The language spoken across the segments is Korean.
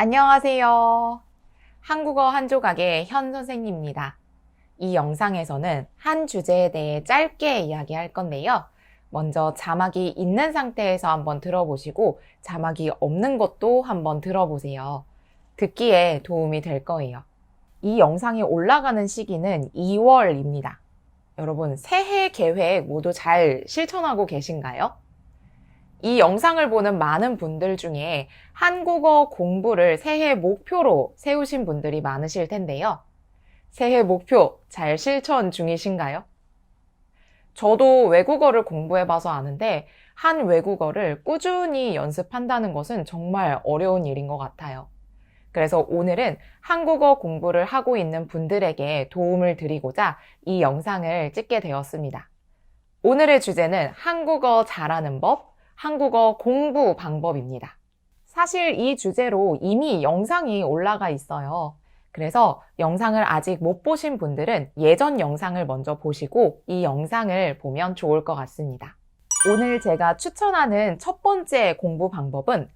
안녕하세요. 한국어 한 조각의 현 선생님입니다. 이 영상에서는 한 주제에 대해 짧게 이야기할 건데요. 먼저 자막이 있는 상태에서 한번 들어보시고 자막이 없는 것도 한번 들어보세요. 듣기에 도움이 될 거예요. 이 영상이 올라가는 시기는 2월입니다. 여러분, 새해 계획 모두 잘 실천하고 계신가요? 이 영상을 보는 많은 분들 중에 한국어 공부를 새해 목표로 세우신 분들이 많으실 텐데요. 새해 목표 잘 실천 중이신가요? 저도 외국어를 공부해봐서 아는데 한 외국어를 꾸준히 연습한다는 것은 정말 어려운 일인 것 같아요. 그래서 오늘은 한국어 공부를 하고 있는 분들에게 도움을 드리고자 이 영상을 찍게 되었습니다. 오늘의 주제는 한국어 잘하는 법, 한국어 공부 방법입니다. 사실 이 주제로 이미 영상이 올라가 있어요. 그래서 영상을 아직 못 보신 분들은 예전 영상을 먼저 보시고 이 영상을 보면 좋을 것 같습니다. 오늘 제가 추천하는 첫 번째 공부 방법은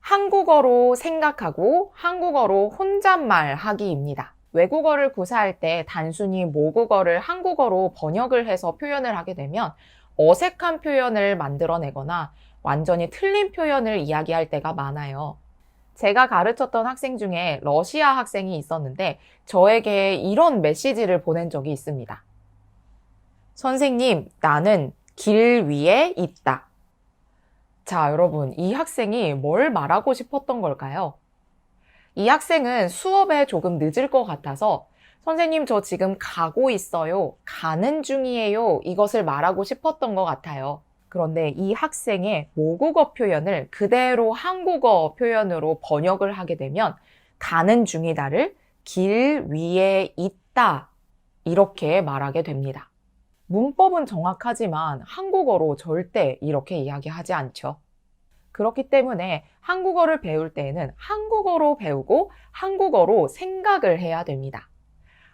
한국어로 생각하고 한국어로 혼잣말 하기입니다. 외국어를 구사할 때 단순히 모국어를 한국어로 번역을 해서 표현을 하게 되면 어색한 표현을 만들어내거나 완전히 틀린 표현을 이야기할 때가 많아요. 제가 가르쳤던 학생 중에 러시아 학생이 있었는데 저에게 이런 메시지를 보낸 적이 있습니다. 선생님, 나는 길 위에 있다. 자, 여러분, 이 학생이 뭘 말하고 싶었던 걸까요? 이 학생은 수업에 조금 늦을 것 같아서 선생님, 저 지금 가고 있어요. 가는 중이에요. 이것을 말하고 싶었던 것 같아요. 그런데 이 학생의 모국어 표현을 그대로 한국어 표현으로 번역을 하게 되면 가는 중이다를 길 위에 있다. 이렇게 말하게 됩니다. 문법은 정확하지만 한국어로 절대 이렇게 이야기하지 않죠. 그렇기 때문에 한국어를 배울 때에는 한국어로 배우고 한국어로 생각을 해야 됩니다.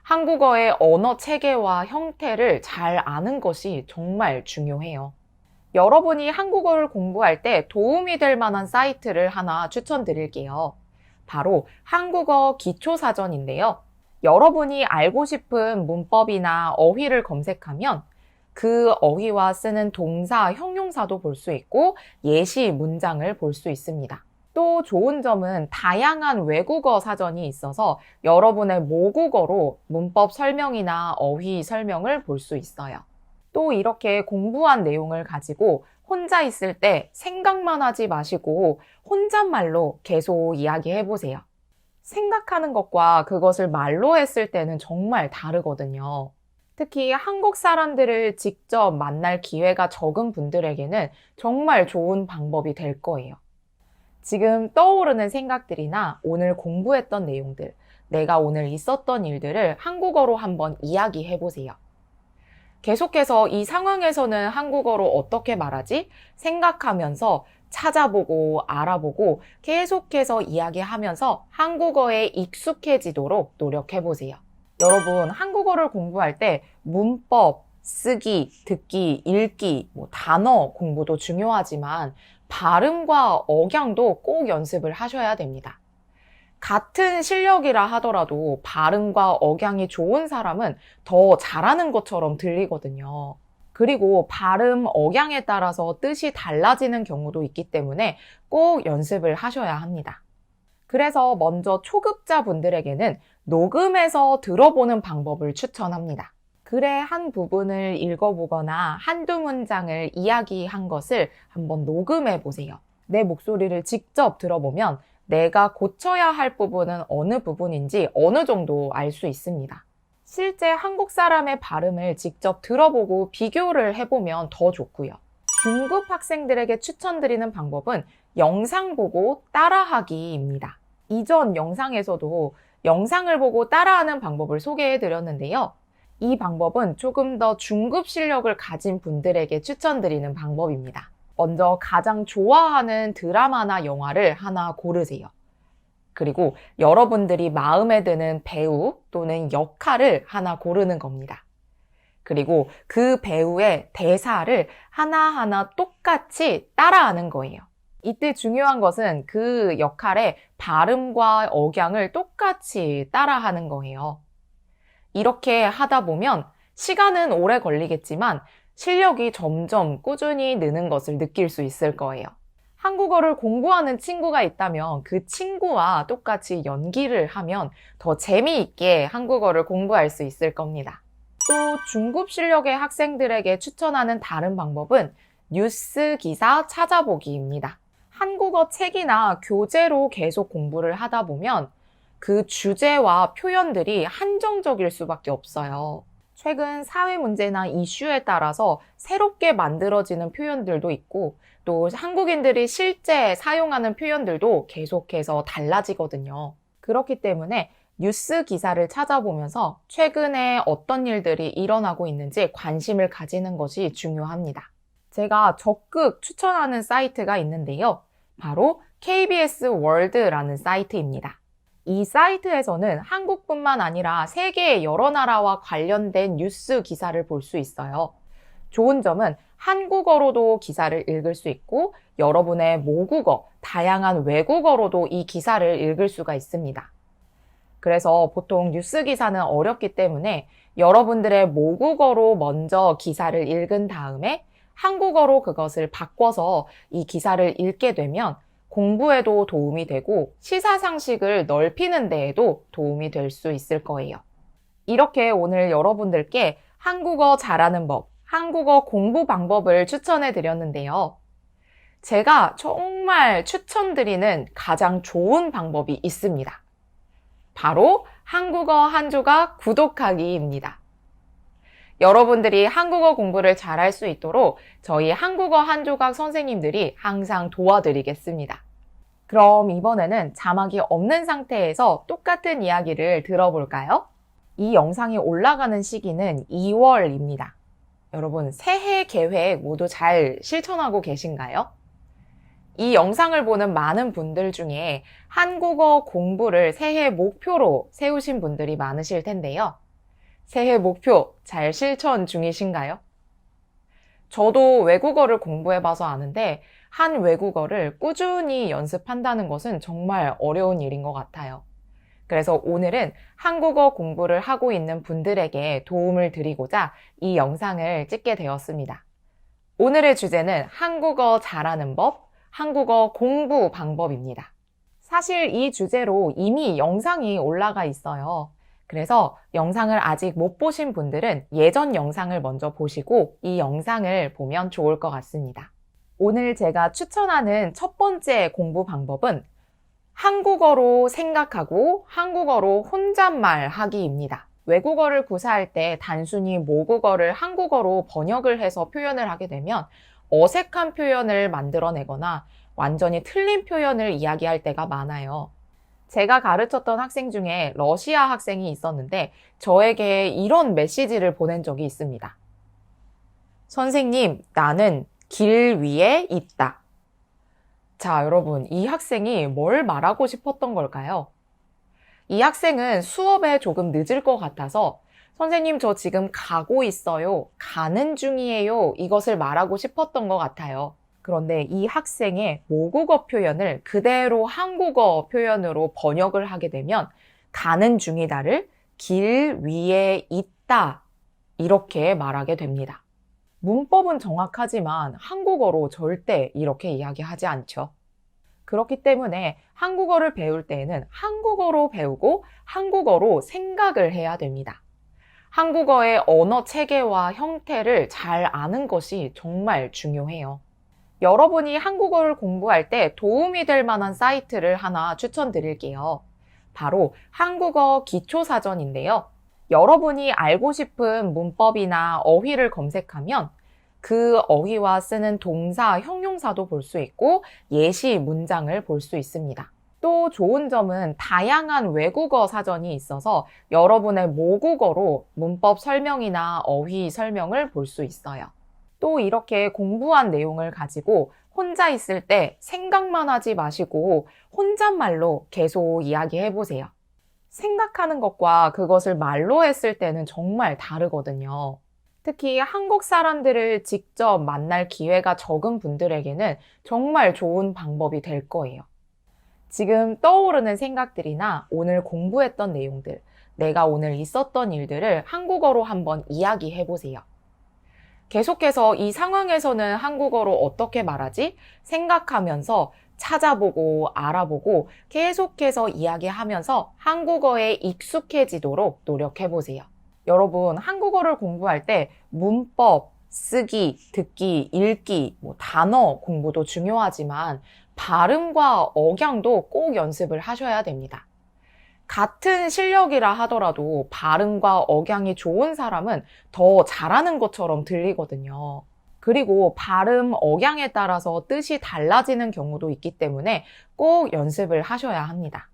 한국어의 언어 체계와 형태를 잘 아는 것이 정말 중요해요. 여러분이 한국어를 공부할 때 도움이 될 만한 사이트를 하나 추천드릴게요. 바로 한국어 기초사전인데요. 여러분이 알고 싶은 문법이나 어휘를 검색하면 그 어휘와 쓰는 동사, 형용사도 볼 수 있고 예시 문장을 볼 수 있습니다. 또 좋은 점은 다양한 외국어 사전이 있어서 여러분의 모국어로 문법 설명이나 어휘 설명을 볼 수 있어요. 또 이렇게 공부한 내용을 가지고 혼자 있을 때 생각만 하지 마시고 혼잣말로 계속 이야기해 보세요. 생각하는 것과 그것을 말로 했을 때는 정말 다르거든요. 특히 한국 사람들을 직접 만날 기회가 적은 분들에게는 정말 좋은 방법이 될 거예요. 지금 떠오르는 생각들이나 오늘 공부했던 내용들, 내가 오늘 있었던 일들을 한국어로 한번 이야기해 보세요. 계속해서 이 상황에서는 한국어로 어떻게 말하지? 생각하면서 찾아보고 알아보고 계속해서 이야기하면서 한국어에 익숙해지도록 노력해 보세요. 여러분, 한국어를 공부할 때 문법, 쓰기, 듣기, 읽기, 뭐 단어 공부도 중요하지만 발음과 억양도 꼭 연습을 하셔야 됩니다. 같은 실력이라 하더라도 발음과 억양이 좋은 사람은 더 잘하는 것처럼 들리거든요. 그리고 발음, 억양에 따라서 뜻이 달라지는 경우도 있기 때문에 꼭 연습을 하셔야 합니다. 그래서 먼저 초급자 분들에게는 녹음해서 들어보는 방법을 추천합니다. 글의 한 부분을 읽어보거나 한두 문장을 이야기한 것을 한번 녹음해 보세요. 내 목소리를 직접 들어보면 내가 고쳐야 할 부분은 어느 부분인지 어느 정도 알 수 있습니다. 실제 한국 사람의 발음을 직접 들어보고 비교를 해보면 더 좋고요. 중급 학생들에게 추천드리는 방법은 영상 보고 따라하기입니다. 이전 영상에서도 영상을 보고 따라하는 방법을 소개해 드렸는데요. 이 방법은 조금 더 중급 실력을 가진 분들에게 추천드리는 방법입니다. 먼저 가장 좋아하는 드라마나 영화를 하나 고르세요. 그리고 여러분들이 마음에 드는 배우 또는 역할을 하나 고르는 겁니다. 그리고 그 배우의 대사를 하나하나 똑같이 따라하는 거예요. 이때 중요한 것은 그 역할의 발음과 억양을 똑같이 따라하는 거예요. 이렇게 하다 보면 시간은 오래 걸리겠지만 실력이 점점 꾸준히 느는 것을 느낄 수 있을 거예요. 한국어를 공부하는 친구가 있다면 그 친구와 똑같이 연기를 하면 더 재미있게 한국어를 공부할 수 있을 겁니다. 또 중급 실력의 학생들에게 추천하는 다른 방법은 뉴스 기사 찾아보기입니다. 한국어 책이나 교재로 계속 공부를 하다 보면 그 주제와 표현들이 한정적일 수밖에 없어요. 최근 사회 문제나 이슈에 따라서 새롭게 만들어지는 표현들도 있고 또 한국인들이 실제 사용하는 표현들도 계속해서 달라지거든요. 그렇기 때문에 뉴스 기사를 찾아보면서 최근에 어떤 일들이 일어나고 있는지 관심을 가지는 것이 중요합니다. 제가 적극 추천하는 사이트가 있는데요. 바로 KBS 월드라는 사이트입니다. 이 사이트에서는 한국뿐만 아니라 세계의 여러 나라와 관련된 뉴스 기사를 볼 수 있어요. 좋은 점은 한국어로도 기사를 읽을 수 있고 여러분의 모국어, 다양한 외국어로도 이 기사를 읽을 수가 있습니다. 그래서 보통 뉴스 기사는 어렵기 때문에 여러분들의 모국어로 먼저 기사를 읽은 다음에 한국어로 그것을 바꿔서 이 기사를 읽게 되면 공부에도 도움이 되고 시사상식을 넓히는 데에도 도움이 될 수 있을 거예요. 이렇게 오늘 여러분들께 한국어 잘하는 법, 한국어 공부 방법을 추천해 드렸는데요. 제가 정말 추천드리는 가장 좋은 방법이 있습니다. 바로 한국어 한 조각 구독하기입니다. 여러분들이 한국어 공부를 잘할 수 있도록 저희 한국어 한 조각 선생님들이 항상 도와드리겠습니다. 그럼 이번에는 자막이 없는 상태에서 똑같은 이야기를 들어볼까요? 이 영상이 올라가는 시기는 2월입니다. 여러분, 새해 계획 모두 잘 실천하고 계신가요? 이 영상을 보는 많은 분들 중에 한국어 공부를 새해 목표로 세우신 분들이 많으실 텐데요. 새해 목표 잘 실천 중이신가요? 저도 외국어를 공부해봐서 아는데 한 외국어를 꾸준히 연습한다는 것은 정말 어려운 일인 것 같아요. 그래서 오늘은 한국어 공부를 하고 있는 분들에게 도움을 드리고자 이 영상을 찍게 되었습니다. 오늘의 주제는 한국어 잘하는 법, 한국어 공부 방법입니다. 사실 이 주제로 이미 영상이 올라가 있어요. 그래서 영상을 아직 못 보신 분들은 예전 영상을 먼저 보시고 이 영상을 보면 좋을 것 같습니다. 오늘 제가 추천하는 첫 번째 공부 방법은 한국어로 생각하고 한국어로 혼잣말 하기입니다. 외국어를 구사할 때 단순히 모국어를 한국어로 번역을 해서 표현을 하게 되면 어색한 표현을 만들어내거나 완전히 틀린 표현을 이야기할 때가 많아요. 제가 가르쳤던 학생 중에 러시아 학생이 있었는데 저에게 이런 메시지를 보낸 적이 있습니다. 선생님, 나는 길 위에 있다. 자, 여러분, 이 학생이 뭘 말하고 싶었던 걸까요? 이 학생은 수업에 조금 늦을 것 같아서 선생님, 저 지금 가고 있어요. 가는 중이에요. 이것을 말하고 싶었던 것 같아요. 그런데 이 학생의 모국어 표현을 그대로 한국어 표현으로 번역을 하게 되면 가는 중이다를 길 위에 있다. 이렇게 말하게 됩니다. 문법은 정확하지만 한국어로 절대 이렇게 이야기하지 않죠. 그렇기 때문에 한국어를 배울 때에는 한국어로 배우고 한국어로 생각을 해야 됩니다. 한국어의 언어 체계와 형태를 잘 아는 것이 정말 중요해요. 여러분이 한국어를 공부할 때 도움이 될 만한 사이트를 하나 추천드릴게요. 바로 한국어 기초사전인데요. 여러분이 알고 싶은 문법이나 어휘를 검색하면 그 어휘와 쓰는 동사, 형용사도 볼 수 있고 예시 문장을 볼 수 있습니다. 또 좋은 점은 다양한 외국어 사전이 있어서 여러분의 모국어로 문법 설명이나 어휘 설명을 볼 수 있어요. 또 이렇게 공부한 내용을 가지고 혼자 있을 때 생각만 하지 마시고 혼잣말로 계속 이야기해 보세요. 생각하는 것과 그것을 말로 했을 때는 정말 다르거든요. 특히 한국 사람들을 직접 만날 기회가 적은 분들에게는 정말 좋은 방법이 될 거예요. 지금 떠오르는 생각들이나 오늘 공부했던 내용들, 내가 오늘 있었던 일들을 한국어로 한번 이야기해 보세요. 계속해서 이 상황에서는 한국어로 어떻게 말하지? 생각하면서 찾아보고 알아보고 계속해서 이야기하면서 한국어에 익숙해지도록 노력해 보세요. 여러분, 한국어를 공부할 때 문법, 쓰기, 듣기, 읽기, 뭐 단어 공부도 중요하지만 발음과 억양도 꼭 연습을 하셔야 됩니다. 같은 실력이라 하더라도 발음과 억양이 좋은 사람은 더 잘하는 것처럼 들리거든요. 그리고 발음, 억양에 따라서 뜻이 달라지는 경우도 있기 때문에 꼭 연습을 하셔야 합니다.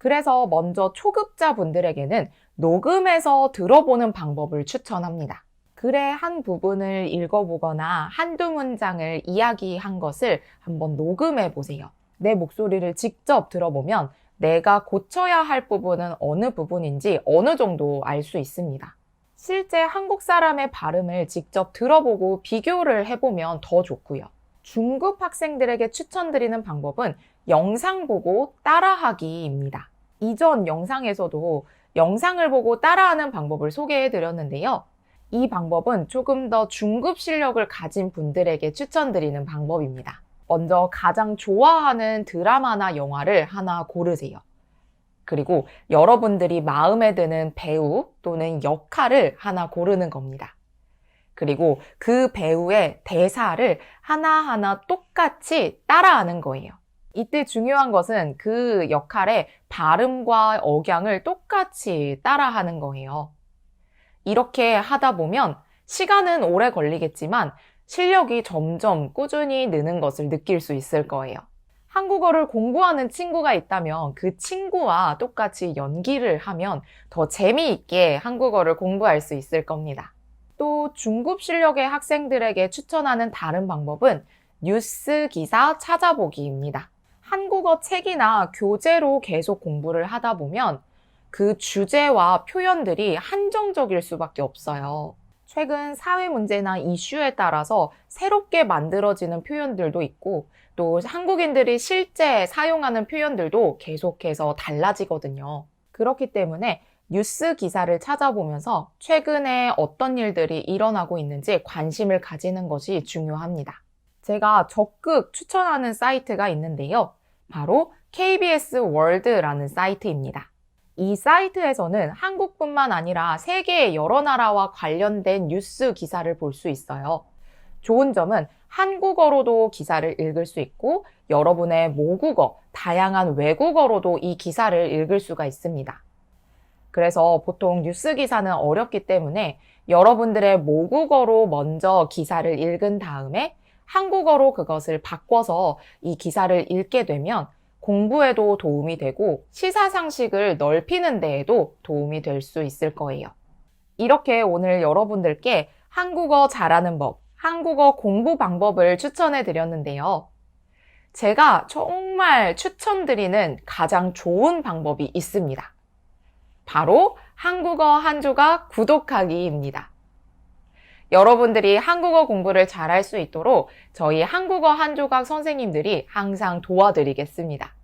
그래서 먼저 초급자 분들에게는 녹음해서 들어보는 방법을 추천합니다. 글의 한 부분을 읽어보거나 한두 문장을 이야기한 것을 한번 녹음해 보세요. 내 목소리를 직접 들어보면 내가 고쳐야 할 부분은 어느 부분인지 어느 정도 알 수 있습니다. 실제 한국 사람의 발음을 직접 들어보고 비교를 해보면 더 좋고요. 중급 학생들에게 추천드리는 방법은 영상 보고 따라하기입니다. 이전 영상에서도 영상을 보고 따라하는 방법을 소개해 드렸는데요. 이 방법은 조금 더 중급 실력을 가진 분들에게 추천드리는 방법입니다. 먼저 가장 좋아하는 드라마나 영화를 하나 고르세요. 그리고 여러분들이 마음에 드는 배우 또는 역할을 하나 고르는 겁니다. 그리고 그 배우의 대사를 하나하나 똑같이 따라하는 거예요. 이때 중요한 것은 그 역할의 발음과 억양을 똑같이 따라하는 거예요. 이렇게 하다 보면 시간은 오래 걸리겠지만 실력이 점점 꾸준히 느는 것을 느낄 수 있을 거예요. 한국어를 공부하는 친구가 있다면 그 친구와 똑같이 연기를 하면 더 재미있게 한국어를 공부할 수 있을 겁니다. 또 중급 실력의 학생들에게 추천하는 다른 방법은 뉴스 기사 찾아보기입니다. 한국어 책이나 교재로 계속 공부를 하다 보면 그 주제와 표현들이 한정적일 수밖에 없어요. 최근 사회 문제나 이슈에 따라서 새롭게 만들어지는 표현들도 있고 또 한국인들이 실제 사용하는 표현들도 계속해서 달라지거든요. 그렇기 때문에 뉴스 기사를 찾아보면서 최근에 어떤 일들이 일어나고 있는지 관심을 가지는 것이 중요합니다. 제가 적극 추천하는 사이트가 있는데요. 바로 KBS 월드라는 사이트입니다. 이 사이트에서는 한국뿐만 아니라 세계의 여러 나라와 관련된 뉴스 기사를 볼 수 있어요. 좋은 점은 한국어로도 기사를 읽을 수 있고 여러분의 모국어, 다양한 외국어로도 이 기사를 읽을 수가 있습니다. 그래서 보통 뉴스 기사는 어렵기 때문에 여러분들의 모국어로 먼저 기사를 읽은 다음에 한국어로 그것을 바꿔서 이 기사를 읽게 되면 공부에도 도움이 되고 시사상식을 넓히는 데에도 도움이 될 수 있을 거예요. 이렇게 오늘 여러분들께 한국어 잘하는 법, 한국어 공부 방법을 추천해 드렸는데요. 제가 정말 추천드리는 가장 좋은 방법이 있습니다. 바로 한국어 한 조각 구독하기입니다. 여러분들이 한국어 공부를 잘할 수 있도록 저희 한국어 한 조각 선생님들이 항상 도와드리겠습니다.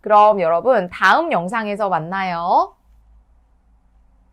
그럼 여러분 다음 영상에서 만나요.